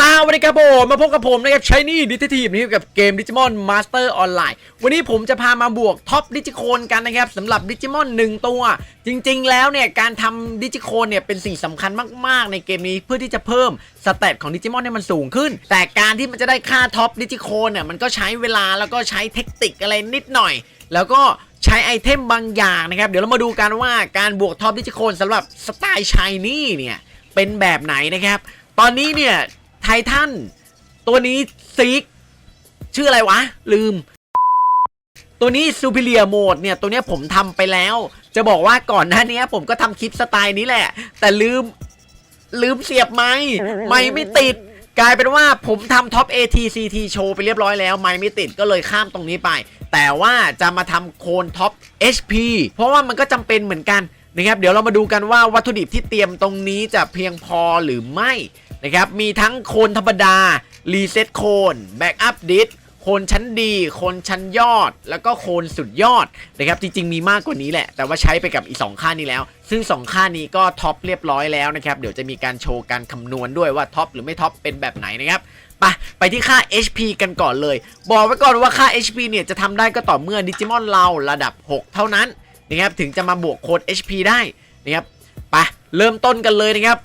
สวัสดีครับผมมาพบกับผมนะครับชายนี่ดิจิทีมนะครับกับเกมดิจิมอนมาสเตอร์ออนไลน์วันนี้ผมจะพามาบวกท็อปดิจิโคนกันนะครับสำหรับดิจิมอนหนึ่งตัว จริง ๆ แล้วเนี่ยการทำดิจิโคนเนี่ยเป็นสิ่งสำคัญมาก ๆ ในเกมนี้เพื่อที่จะเพิ่มสเตตของดิจิมอนให้มันสูงขึ้น แต่การที่มันจะได้ค่าท็อปดิจิโคนเนี่ยมันก็ใช้เวลาแล้วก็ใช้เทคนิคอะไรนิดหน่อย แล้วก็ใช้ไอเทมบางอย่างนะครับเดี๋ยวเรามาดูกันว่าการบวกท็อปดิจิโคนสำหรับสไตล์ชายนี่เนี่ยเป็นแบบไหนนะครับตอนนี้เนี่ย ททันตัวนี้ซีกชื่ออะไรวะ ลืม ตัวนี้ Superior Mode เนี่ย ตัวนี้ผมทำไปแล้ว จะบอกว่าก่อนหน้านี้ผมก็ทำคลิปสไตล์นี้แหละ แต่ลืม ลืมเสียบไม้ไม้ไม่ติด กลายเป็นว่าผมทำท็อป ATCT โชว์ไปเรียบร้อยแล้ว ไม้ไม่ติดก็เลยข้ามตรงนี้ไป แต่ว่าจะมาทำโคนท็อป HP เพราะว่ามันก็จำเป็นเหมือนกัน นะครับเดี๋ยวเรามาดูกันว่าวัตถุดิบที่เตรียมตรงนี้จะเพียงพอหรือไม่นะครับมีทั้งโคนธรรมดารีเซ็ตโคนแบ็กอัพดิสโคนชั้นดีโคนชั้นยอด แล้วก็โคนสุดยอดนะครับจริง ๆ มีมากกว่านี้แหละ แต่ว่าใช้ไปกับอีก 2 ค่านี้แล้ว ซึ่ง 2 ค่านี้ก็ท็อปเรียบร้อยแล้วนะครับเดี๋ยวจะมีการโชว์การคำนวณด้วยว่าท็อปหรือไม่ท็อปเป็นแบบไหนนะครับไปไปที่ค่า HP กันก่อนเลย บอกไว้ก่อนว่าค่า HP เนี่ยจะทำได้ก็ต่อเมื่อดิจิมอนเราระดับ 6 เท่านั้น นะครับถึงจะมาบวกโค้ด HP ได้นะครับไปเริ่มต้นกันเลยนะครับ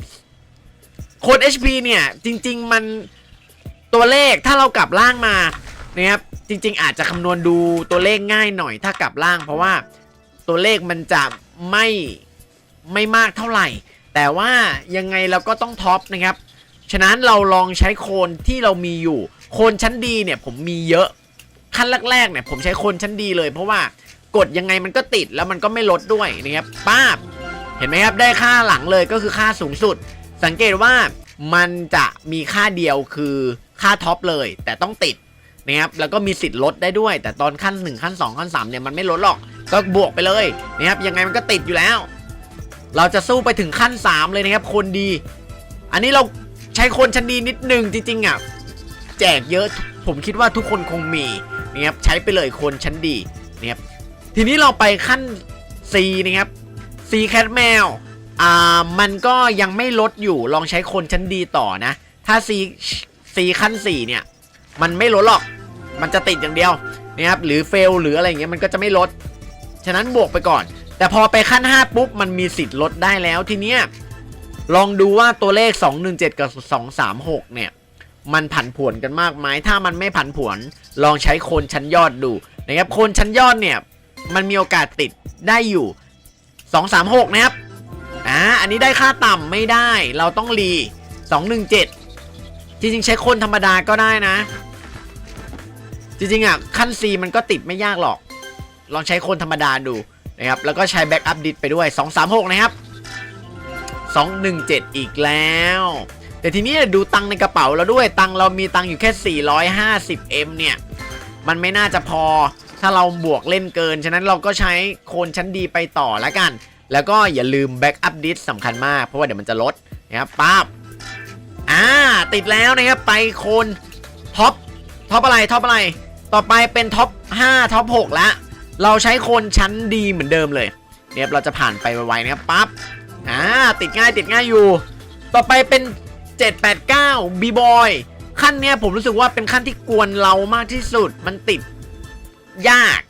โค้ด HP เนี่ย จริง ๆ มันตัวเลขถ้าเรากลับล่างมานะครับจริง ๆ อาจจะคำนวณดูตัวเลขง่ายหน่อยถ้ากลับล่าง เพราะว่าตัวเลขมันจะไม่ไม่มากเท่าไหร่ แต่ว่ายังไงเราก็ต้องท็อปนะครับ ฉะนั้นเราลองใช้โคนที่เรามีอยู่ โคนชั้นดีเนี่ยผมมีเยอะขั้นแรกๆเนี่ยผมใช้โคนชั้นดีเลย เพราะว่า กดยังไงมันก็ติดแล้วมันก็ไม่ลดด้วยนะครับป้าบเห็นไหมครับได้ค่าหลังเลยก็คือค่าสูงสุด สังเกตว่ามันจะมีค่าเดียวคือค่าท็อปเลย แต่ต้องติดนะครับแล้วก็มีสิทธิ์ลดได้ด้วย แต่ตอนขั้น 1 ขั้น 2 ขั้น3เนี่ยมันไม่ลดหรอกก็บวกไปเลยนะครับยังไงมันก็ติดอยู่แล้ว เราจะสู้ไปถึงขั้น 3 เลยนะครับคนดี อันนี้เราใช้คนชั้นดีนิดนึงจริงๆอะแจกเยอะผมคิดว่าทุกคนคงมีนะครับใช้ไปเลยคนชั้นดีนะครับ ทีนี้เราไปขั้น C นะครับซีแคทแมวอ่ามันก็ยังไม่ลดอยู่ลองใช้คนชั้นดีต่อนะ ถ้าซีซีขั้น 4 เนี่ย มันไม่ลดหรอก มันจะติดอย่างเดียวนะครับหรือเฟลหรืออะไรเงี้ยมันก็จะไม่ลด ฉะนั้นบวกไปก่อน แต่พอไปขั้น 5 ปุ๊บ มันมีสิทธิ์ลดได้แล้วทีเนี้ยลองดูว่าตัวเลข 217 กับ 236 เนี่ย มันผันผวนกันมากไหมถ้ามันไม่ผันผวน ลองใช้โคนชั้นยอดดูนะครับโคนชั้นยอดเนี่ย มันมีโอกาสติดได้อยู่ 236 นะครับ อ่า อันนี้ได้ค่าต่ำไม่ได้ เราต้องรี 217 จริงๆ ใช้คนธรรมดาก็ได้นะ จริงๆ อะ ขั้น C มันก็ติดไม่ยากหรอก ลองใช้คนธรรมดาดูนะครับ แล้วก็ใช้แบ็กอัพดิสไปด้วย 236 นะครับ 217 อีกแล้ว แต่ทีนี้ดูตังในกระเป๋าเราด้วย ตังเรามีตังอยู่แค่ 450M เนี่ย มันไม่น่าจะพอ ถ้าเราบวกเล่นเกิน ฉะนั้นเราก็ใช้โคนชั้นดีไปต่อแล้วกัน แล้วก็อย่าลืมแบ็กอัพดิสสำคัญมาก เพราะว่าเดี๋ยวมันจะลดนะครับป๊าบอ่าติดแล้วนะครับไปโคนท็อปท็อปอะไรท็อปอะไร ต่อไปเป็นท็อป5ท็อป6ล้วเราใช้โคนชั้นดีเหมือนเดิมเลยเนี่ยเราจะผ่านไปไวๆนะครับปั๊บอ่าติดง่ายติดง่ายอยู่ ต่อไปเป็น 789 b boy ขั้นเนี้ยผมรู้สึกว่าเป็นขั้นที่กวนเรามากที่สุด มันติด ยาก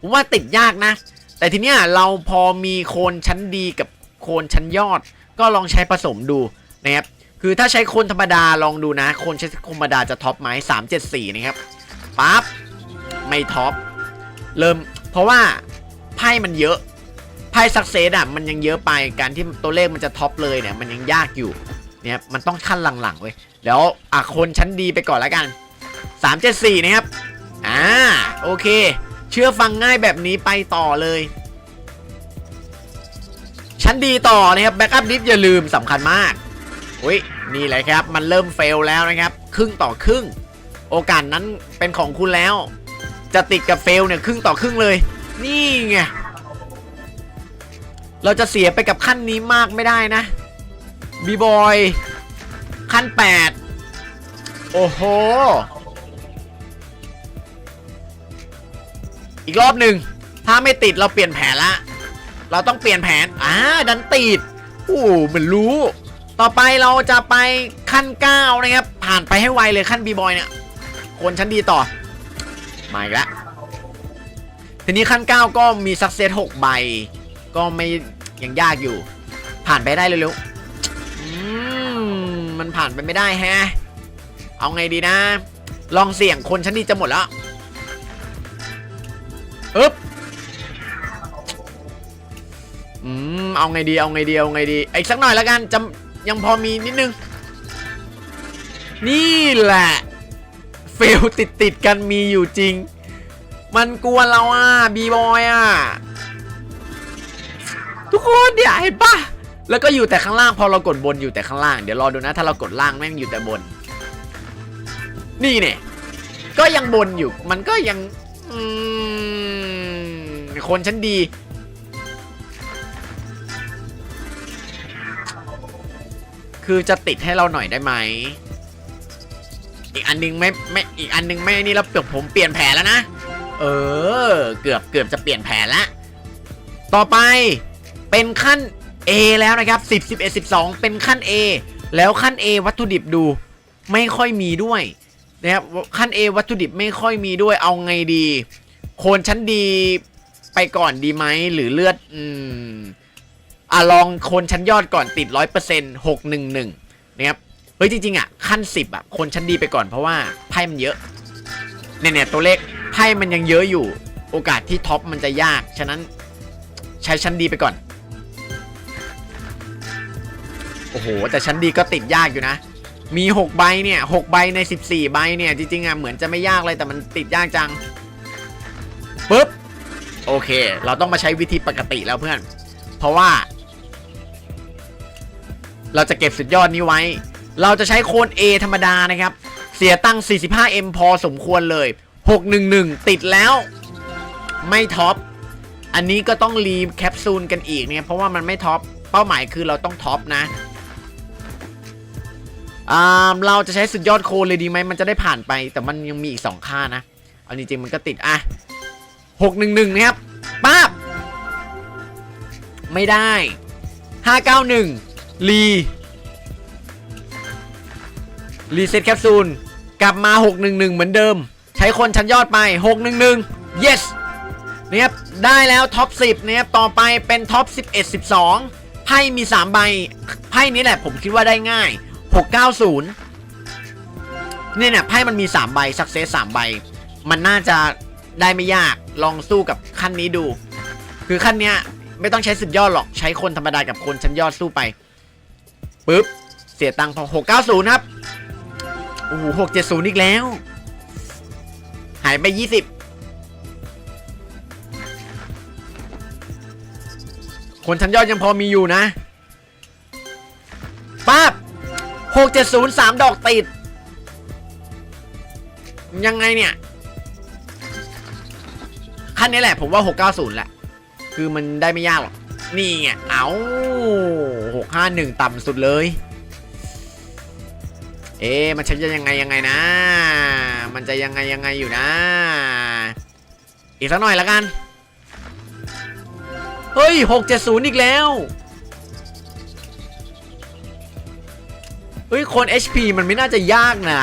ผมว่าติดยากนะ แต่ทีเนี้ยเราพอมีโคนชั้นดีกับโคนชั้นยอด ก็ลองใช้ผสมดูนะครับคือถ้าใช้โคนธรรมดาลองดูนะ โคนใช้ธรรมดาจะท็อปไหม374นะครับปั๊บไม่ท็อปเริ่มเพราะว่าไพ่มันเยอะไพ่สักเซสอะมันยังเยอะไปการที่ตัวเลขมันจะท็อปเลยเนี่ยมันยังยากอยู่เนี่ยมันต้องขั้นหลังๆเว้ยเดี๋ยวอะคนชั้นดีไปก่อนแล้วกัน 374 นะครับ อ่าโอเค เชื่อฟังง่ายแบบนี้ไปต่อเลย ชั้นดีต่อนะครับแบ็กอัพดิฟอย่าลืมสำคัญมากอุ้ยนี่แหละครับ มันเริ่มเฟลแล้วนะครับ ครึ่งต่อครึ่ง โอกาสนั้นเป็นของคุณแล้ว จะติดกับเฟลเนี่ยครึ่งต่อครึ่งเลย นี่ไงเราจะเสียไปกับขั้นนี้มากไม่ได้นะบีบอยขั้น 8 โอ้โห อีกรอบหนึ่งถ้าไม่ติดเราเปลี่ยนแผนละ เราต้องเปลี่ยนแผนอ่าดันติดโอ้เหมือนรู้ ต่อไปเราจะไปขั้น9นะครับ ผ่านไปให้ไวเลยขั้นบีบอยเนี่ยคนชั้นดีต่อ มาอีกแล้วทีนี้ขั้น 9 ก็มีสักเซต6ใบ ก็ไม่ยังยากอยู่ ผ่านไปได้เร็วๆอืมมันผ่านไปไม่ได้แฮะ เอาไงดีนะ ลองเสี่ยงคนชั้นดีจะหมดแล้ว อึ๊บอืมเอาไงดีเอาไงดีเอาไงดีอีกสักหน่อยแล้วกันจะยังพอมีนิดนึง นี่แหละเฟลติดติดกันมีอยู่จริง มันกลัวเราอะบีบอยอะทุกคนเดี๋ยวเห็นปะแล้วก็อยู่แต่ข้างล่างพอเรากดบนอยู่แต่ข้างล่างเดี๋ยวรอดูนะ ถ้าเรากดล่างแม่งอยู่แต่บน นี่เนี่ยก็ยังบนอยู่มันก็ยังอืม คนชั้นดี คือจะติดให้เราหน่อยได้ไหม อีกอันนึงไม่ไม่อีกอันนึงไม่นี่แล้วเกือบผมเปลี่ยนแผนแล้วนะ เออ เกือบเกือบจะเปลี่ยนแผนละ ต่อไปเป็นขั้น A แล้วนะครับ10 11 12 เป็นขั้น A แล้วขั้น A วัตถุดิบดูไม่ค่อยมีด้วยนะครับขั้น A วัตถุดิบไม่ค่อยมีด้วยเอาไงดี โคนชั้นดี ไปก่อนดีไหมหรือเลือด อืมอะลองคนชั้นยอดก่อนติดร้อยเปอร์เซ็นต์หกหนึ่งหนึ่งนะครับเฮ้ยจริงๆอะขั้นสิบอะคนชั้นดีไปก่อนเพราะว่าไพ่มันเยอะเนี่ยเนี่ยตัวเลขไพ่มันยังเยอะอยู่ โอกาสที่ท็อปมันจะยาก ฉะนั้นใช้ชั้นดีไปก่อน โอ้โห แต่ชั้นดีก็ติดยากอยู่นะ มี 6 ใบเนี่ย6ใบใน 14 ใบเนี่ย จริงๆอะเหมือนจะไม่ยากเลยแต่มันติดยากจังปุ๊บ โอเค เราต้องมาใช้วิธีปกติแล้วเพื่อน เพราะว่า เราจะเก็บสุดยอดนี้ไว้ เราจะใช้โคน A ธรรมดานะครับ เสียตังค์ 45M พอสมควรเลย 611 ติดแล้ว ไม่ท็อป อันนี้ก็ต้องรีแคปซูลกันอีกเนี่ย เพราะว่ามันไม่ท็อป เป้าหมายคือเราต้องท็อปนะอ่าเราจะใช้สุดยอดโคนเลยดีไหมมันจะได้ผ่านไป แต่มันยังมีอีก 2 ค่านะ เอาจริงๆมันก็ติด อะ 611นะครับป้าบไม่ได้591รีรีเซ็ตแคปซูลกลับมา 611 เหมือนเดิม ใช้คนชั้นยอดไป 611 yes นะครับได้แล้วท็อป 10นะครับต่อไปเป็นท็อป 11 12 ไพ่มี 3 ใบ ไพ่นี้แหละผมคิดว่าได้ง่าย 690 เนี่ยเนี่ยไพ่มันมี 3 ใบ สักเซส3ใบ มันน่าจะ ได้ไม่ยากลองสู้กับขั้นนี้ดู คือขั้นเนี้ยไม่ต้องใช้สุดยอดหรอกใช้คนธรรมดากับคนชั้นยอดสู้ไปปุ๊บเสียตังค์พอหกเก้าศูนย์ครับโอ้โหหกเจ็ดศูนย์อีกแล้ว หายไปยี่สิบคนชั้นยอดยังพอมีอยู่นะป้าบหกเจ็ดศูนย์สามดอกติด ยังไงเนี่ย นนี้แหละ ผมว่า 690แหละ คือมันได้ไม่ยากหรอก นี่ไง เอาหกห้าหนึ่งต่ำสุดเลย เอ๊ะมันจะยังไงยังไงนะ มันจะยังไงยังไงอยู่นะ อีกสักหน่อยละกัน เฮ้ยหกเจ็ดศูนย์อีกแล้ว เฮ้ย คน HP มันไม่น่าจะยากนะ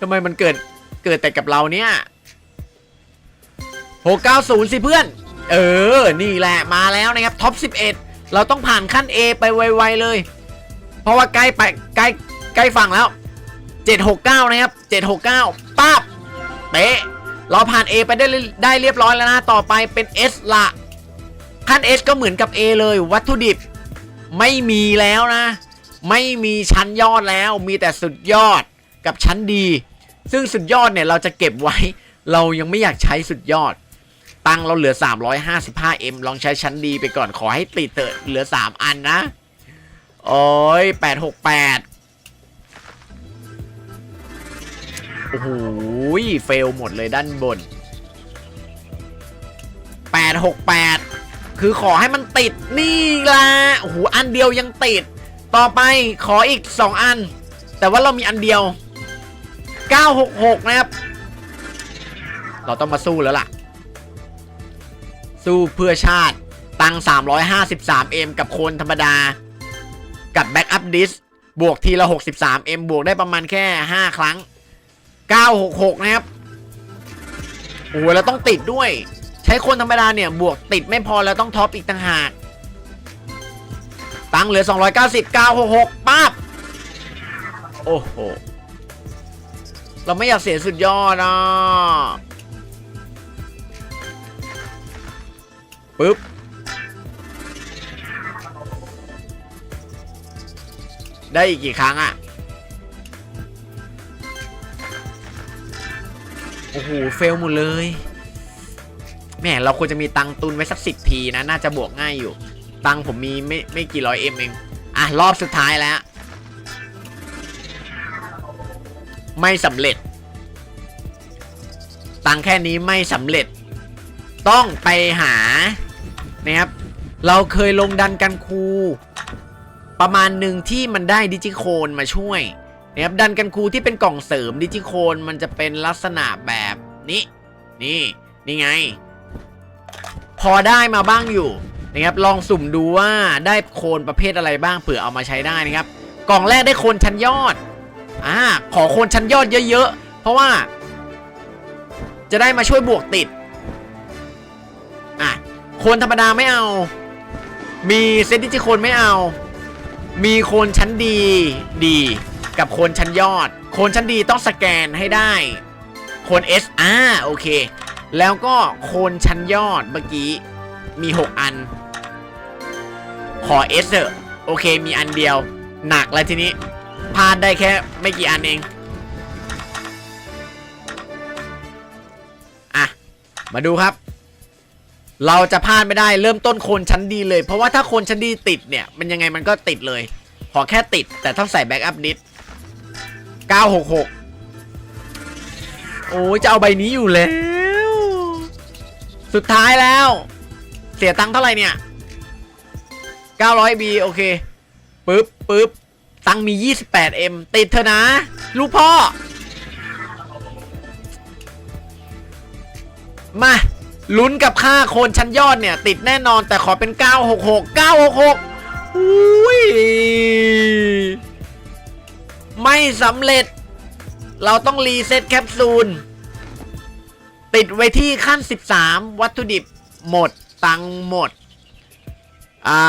ทำไมมันเกิดเกิดแต่กับเราเนี่ย 690 สิเพื่อน เออ นี่แหละมาแล้วนะครับท็อป 11 เราต้องผ่านขั้น A ไปไวๆเลย เพราะว่าใกล้ไปใกล้ใกล้ฝั่งแล้ว 769 นะครับ 769ป้าบเป๊ะเราผ่าน A ไปได้ได้เรียบร้อยแล้วนะ ต่อไปเป็น S ละขั้น S ก็เหมือนกับ A เลย วัตถุดิบไม่มีแล้วนะ ไม่มีชั้นยอดแล้วมีแต่สุดยอดกับชั้นดี ซึ่งสุดยอดเนี่ยเราจะเก็บไว้ เรายังไม่อยากใช้สุดยอด ตังเราเหลือ 355M ลองใช้ชั้นดีไปก่อนขอให้ติดเตอะเหลือ 3 อันนะ โอ้ย 868 โอ้โหเฟลหมดเลยด้านบน 868 คือขอให้มันติดนี่ละโอ้โห อันเดียวยังติด ต่อไปขออีก 2 อัน แต่ว่าเรามีอันเดียว 966 นะครับ เราต้องมาสู้แล้วล่ะ สู้เพื่อชาติ ตัง 353M กับคนธรรมดา กับแบ็กอัพดิสบวกทีละ 63M บวกได้ประมาณแค่ 5 ครั้ง 966 นะครับ โอ้โหแล้วต้องติดด้วย ใช้คนธรรมดาเนี่ย บวกติดไม่พอแล้วต้องท็อปอีกต่างหาก ตังเหลือ 290 966ปั๊บโอ้โห เราไม่อยากเสียสุดยอดอะ ได้อีกกี่ครั้งอะโอ้โห เฟลหมดเลยแหมเราควรจะมีตังตุนไว้สักสิบทีนะ น่าจะบวกง่ายอยู่ ตังผมมีไม่ไม่กี่ร้อยเอ็มเอง อะ รอบสุดท้ายแล้ว ไม่สำเร็จ ตังแค่นี้ไม่สำเร็จ ต้องไปหานะครับ เราเคยลงดันกันครู ประมาณหนึ่งที่มันได้ดิจิโคนมาช่วยนะครับดันกันครูที่เป็นกล่องเสริมดิจิโคนมันจะเป็นลักษณะแบบนี้นี่นี่ไง พอได้มาบ้างอยู่นะครับลองสุ่มดูว่าได้โคนประเภทอะไรบ้างเผื่อเอามาใช้ได้นะครับ กล่องแรกได้โคนชั้นยอดอ่าขอโคนชั้นยอดเยอะๆ เพราะว่า จะได้มาช่วยบวกติดอะโคนธรรมดาไม่เอา มีเซตดิจิโคนไม่เอา มีโคนชั้นดีดีกับโคนชั้นยอด โคนชั้นดีต้องสแกนให้ได้ โคน S อ่าโอเค แล้วก็โคนชั้นยอดเมื่อกี้มี 6 อัน ขอ S เถอะโอเคมีอันเดียว หนักแล้วทีนี้พลาดได้แค่ไม่กี่อันเองอะมาดูครับ เราจะพลาดไม่ได้เริ่มต้นโคนชั้นดีเลย เพราะว่าถ้าโคนชั้นดีติดเนี่ย มันยังไงมันก็ติดเลย ขอแค่ติด แต่ต้องใส่แบ็กอัพนิด 966 โอ้ยจะเอาใบนี้อยู่แล้ว สุดท้ายแล้ว เสียตังค์เท่าไหร่เนี่ย 900B โอเคปึ๊บปึ๊บตังค์มี 28M ติดเถอะนะ ลูกพ่อ มา ลุ้นกับค่าโคนชั้นยอดเนี่ย ติดแน่นอนแต่ขอเป็น 966 966อุ้ยไม่สำเร็จ เราต้องรีเซ็ตแคปซูล ติดไว้ที่ขั้น 13 วัตถุดิบหมด ตังหมดอ่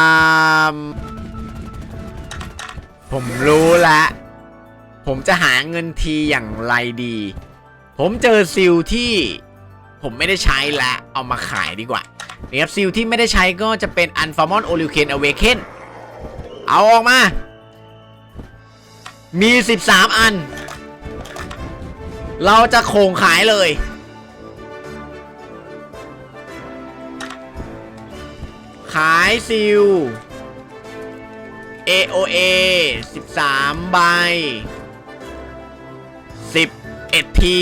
าผมรู้และผมจะหาเงินทีอย่างไรดี ผมเจอซิลที่ ผมไม่ได้ใช้และเอามาขายดีกว่านะครับซิลที่ไม่ได้ใช้ก็จะเป็น u n f o r m o n o l u c a n Awaken เอาออกมา มี 13 อัน เราจะโคงขายเลยขายซิล AOA 13 ใบ 11 ที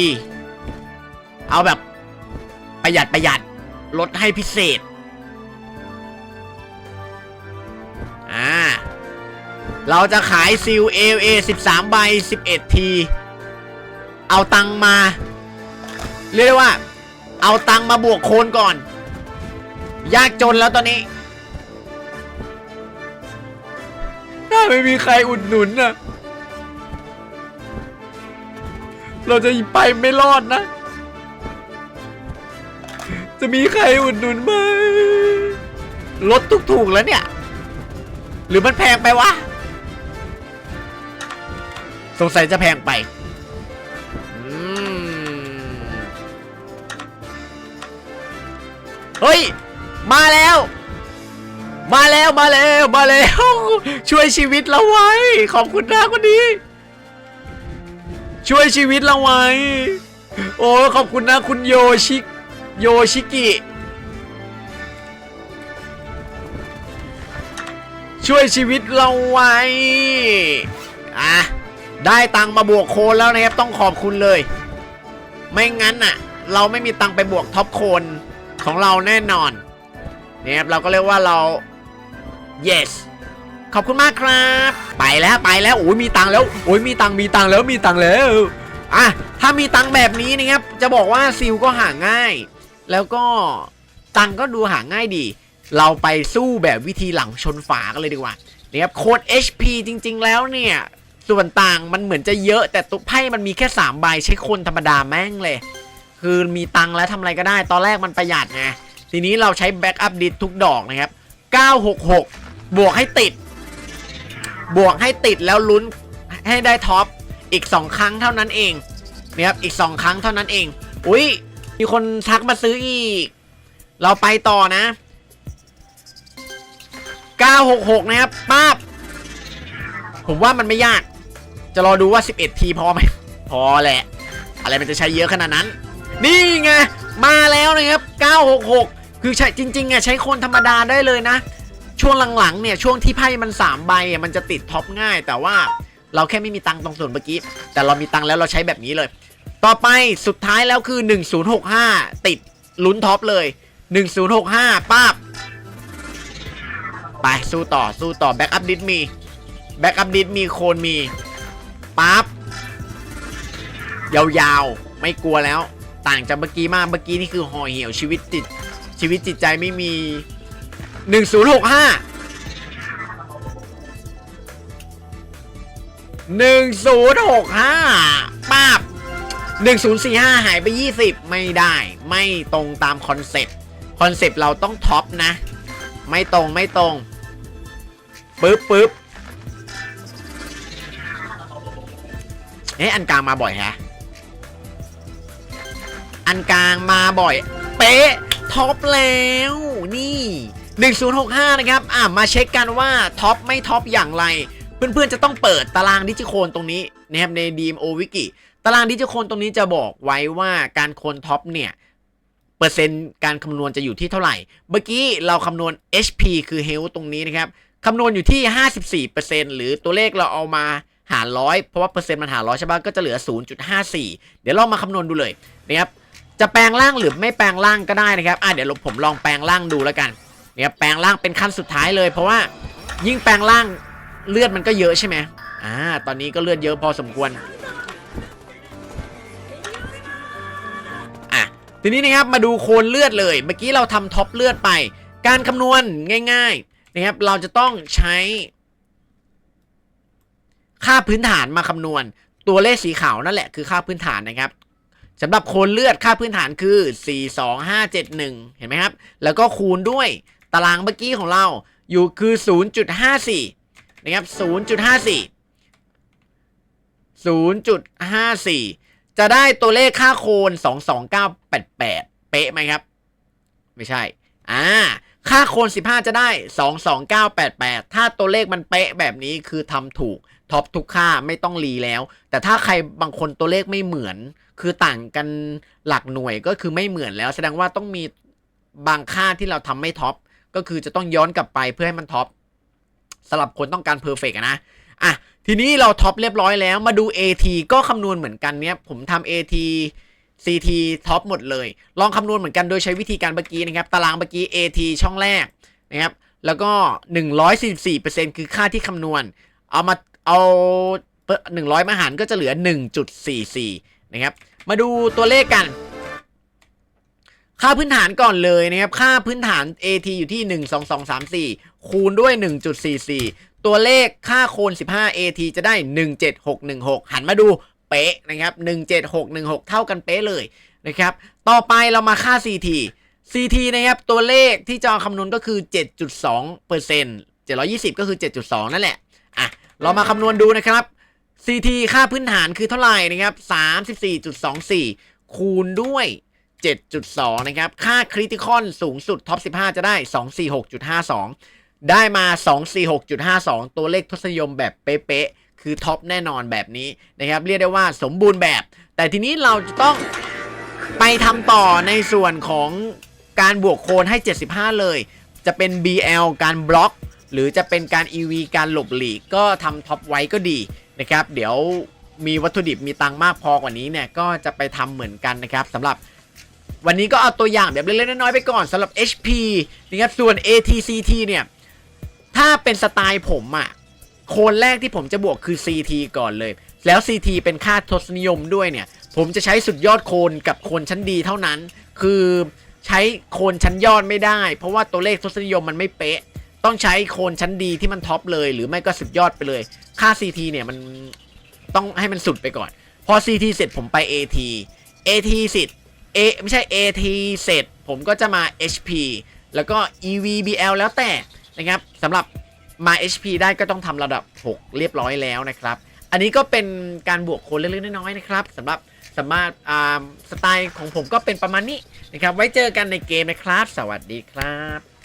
เอาแบบ ประหยัดประหยัดลดให้พิเศษ อ่า เราจะขายซิล AOA 13ใบ11ที เอาตังมา เรียกได้ว่า เอาตังมาบวกโคนก่อน ยากจนแล้วตอนนี้ถ้าไม่มีใครอุดหนุนนะเราจะไปไม่รอดนะ จะมีใครอุดหนุนไหมลดถูกๆแล้วเนี่ย หรือมันแพงไปวะ สงสัยจะแพงไปอืมเฮ้ย มาแล้ว มาแล้วมาแล้วมาแล้ว ช่วยชีวิตเราไว้ ขอบคุณนะคนนี้ ช่วยชีวิตเราไว้ โอ้ขอบคุณนะคุณโยชิ โยชิกิ ช่วยชีวิตเราไว้ อะ ได้ตังค์มาบวกโคนแล้วนะครับ ต้องขอบคุณเลย ไม่งั้นน่ะ เราไม่มีตังค์ไปบวกท็อปโคนของเราแน่นอนนะครับเราก็เรียกว่าเรา yes ขอบคุณมากครับ ไปแล้วไปแล้วโอ้ยมีตังค์แล้วโอ้ยมีตังค์มีตังค์แล้วมีตังค์แล้วอะถ้ามีตังค์แบบนี้นะครับจะบอกว่าซิลก็หาง่าย แล้วก็ตังก็ดูหาง่ายดี เราไปสู้แบบวิธีหลังชนฝากันเลยดีกว่านะครับโค้ด HP จริง ๆ แล้วเนี่ย ส่วนต่างมันเหมือนจะเยอะแต่ตุ๊ไพ่มันมีแค่3ใบใช้คนธรรมดาแม่งเลย คือมีตังแล้วทำอะไรก็ได้ ตอนแรกมันประหยัดไงทีนี้เราใช้แบ็กอัพดิสทุกดอกนะครับ 966 บวกให้ติด บวกให้ติดแล้วลุ้นให้ได้ท็อปอีก 2 ครั้งเท่านั้นเองนะครับอีก 2 ครั้งเท่านั้นเอง อุ้ย มีคนทักมาซื้ออีก เราไปต่อนะ 966 นะครับป้าบ ผมว่ามันไม่ยาก จะรอดูว่า 11 ทีพอไหม พอแหละ อะไรมันจะใช้เยอะขนาดนั้น นี่ไง มาแล้วนะครับ 966 คือใช้จริงๆอะใช้คนธรรมดาได้เลยนะ ช่วงหลังๆเนี่ย ช่วงที่ไพ่มัน 3 ใบมันจะติดท็อปง่าย แต่ว่าเราแค่ไม่มีตังค์ตรงส่วนเมื่อกี้ แต่เรามีตังค์แล้วเราใช้แบบนี้เลย ต่อไปสุดท้ายแล้วคือ 1065 ติดลุ้นท็อปเลย 1065ป้าบไปสู้ต่อสู้ต่อแบ็กอัพดิสมีแบ็กอัพดิสมีโคนมีปั๊บยาวๆ ไม่กลัวแล้ว ต่างจากเมื่อกี้มากเมื่อกี้นี่คือห่อเหี่ยวชีวิตจิตชีวิตจิตใจไม่มี 1065 1065 1045 หายไป 20 ไม่ได้ ไม่ตรงตามคอนเซปต์คอนเซปต์เราต้องท็อปนะ ไม่ตรงไม่ตรงปึ๊บปึ๊บเอ๊ะอันกลางมาบ่อยแฮะ อันกลางมาบ่อย เป๊ะท็อปแล้วนี่ 1065 นะครับ อะ มาเช็คกันว่าท็อปไม่ท็อปอย่างไร เพื่อนๆจะต้องเปิดตารางดิจิโคนตรงนี้นะครับใน DMO Wiki ตารางดิจิโคนตรงนี้จะบอกไว้ว่าการโคนท็อปเนี่ยเปอร์เซ็นต์การคำนวณจะอยู่ที่เท่าไหร่ เมื่อกี้เราคำนวณ HP คือ Health ตรงนี้นะครับคำนวณอยู่ที่ 54%หรือตัวเลขเราเอามาหารร้อยเพราะว่าเปอร์เซ็นต์มันหารร้อยใช่ปะก็จะเหลือ 0.54 เดี๋ยวเรามาคำนวณดูเลยนะครับจะแปลงร่างหรือไม่แปลงร่างก็ได้นะครับอะเดี๋ยวผมลองแปลงร่างดูแล้วกันนะครับแปลงร่างเป็นขั้นสุดท้ายเลย เพราะว่ายิ่งแปลงร่างเลือดมันก็เยอะใช่ไหมอ่าตอนนี้ก็เลือดเยอะพอสมควร ทีนี้นะครับมาดูโคนเลือดเลย เมื่อกี้เราทำท็อปเลือดไป การคำนวณง่ายๆนะครับเราจะต้องใช้ ค่าพื้นฐานมาคำนวณ ตัวเลขสีขาวนั่นแหละคือค่าพื้นฐานนะครับสำหรับโคนเลือดค่าพื้นฐานคือ 42571 เห็นไหมครับ แล้วก็คูณด้วยตารางเมื่อกี้ของเราอยู่คือ 0.54 นะครับ 0.54 0.54 จะได้ตัวเลขค่าโคน22988เป๊ะไหมครับ ไม่ใช่ อ่า ค่าโคน15จะได้22988ถ้าตัวเลขมันเป๊ะแบบนี้คือทำถูกท็อปทุกค่าไม่ต้องรีแล้ว แต่ถ้าใครบางคนตัวเลขไม่เหมือน คือต่างกันหลักหน่วยก็คือไม่เหมือนแล้ว แสดงว่าต้องมีบางค่าที่เราทำไม่ท็อปก็คือจะต้องย้อนกลับไปเพื่อให้มันท็อปสำหรับคนต้องการเพอร์เฟกนะ อะ ทีนี้เราท็อปเรียบร้อยแล้วมาดู AT ก็คำนวณเหมือนกันเนี้ยผมทำ AT CT ท็อปหมดเลย ลองคำนวณเหมือนกันโดยใช้วิธีการเมื่อกี้นะครับ ตารางเมื่อกี้ AT ช่องแรกนะครับ แล้วก็ 144%คือค่าที่คำนวณ เอามาเอา 100 มาหารก็จะเหลือ 1.44 นะครับ มาดูตัวเลขกัน ค่าพื้นฐานก่อนเลยนะครับ ค่าพื้นฐาน AT อยู่ที่ 1 2 2 3 4 คูณด้วย 1.44 ตัวเลขค่าโคน15 AT จะได้ 17616 หันมาดูเป๊ะนะครับ 17616 เท่ากันเป๊ะเลยนะครับ ต่อไปเรามาค่า CT CT นะครับ ตัวเลขที่จะเอคำนวณก็คือ 7.2% 720 ก็คือ 7.2 นั่นแหละ อะ เรามาคำนวณดูนะครับ CT ค่าพื้นฐานคือเท่าไหร่นะครับ 34.24 คูณด้วย 7.2 นะครับ ค่าคริติคอนสูงสุดท็อป 15 จะได้ 246.52 ได้มา 246.52 ตัวเลขทศนิยมแบบเป๊ะๆ คือท็อปแน่นอนแบบนี้นะครับ เรียกได้ว่าสมบูรณ์แบบ แต่ทีนี้เราจะต้องไปทำต่อในส่วนของการบวกโคนให้ 75 เลย จะเป็น BL การบล็อก หรือจะเป็นการ EV การหลบหลีกก็ทำท็อปไว้ก็ดีนะครับ เดี๋ยวมีวัตถุดิบมีตังมากพอกว่านี้เนี่ยก็จะไปทำเหมือนกันนะครับสำหรับ วันนี้ก็เอาตัวอย่างแบบเล็กๆน้อยๆไปก่อนสำหรับ HP นะครับส่วน ATCT เนี่ย ถ้าเป็นสไตล์ผมอะโคนแรกที่ผมจะบวกคือ CT ก่อนเลย แล้ว CT เป็นค่าทศนิยมด้วยเนี่ย ผมจะใช้สุดยอดโคนกับโคนชั้นดีเท่านั้น คือใช้โคนชั้นยอดไม่ได้ เพราะว่าตัวเลขทศนิยมมันไม่เป๊ะ ต้องใช้โคนชั้นดีที่มันท็อปเลย หรือไม่ก็สุดยอดไปเลย ค่า CT เนี่ยมันต้องให้มันสุดไปก่อน พอ CT เสร็จผมไป AT AT เสร็จ A ไม่ใช่ AT เสร็จ ผมก็จะมา HP แล้วก็ EVBL แล้วแต่นะครับสำหรับมา HP ได้ก็ต้องทำระดับ 6 เรียบร้อยแล้วนะครับ อันนี้ก็เป็นการบวกคนเล็กๆน้อยๆนะครับสำหรับสามารถสไตล์ของผมก็เป็นประมาณนี้นะครับ ไว้เจอกันในเกมนะครับ สวัสดีครับ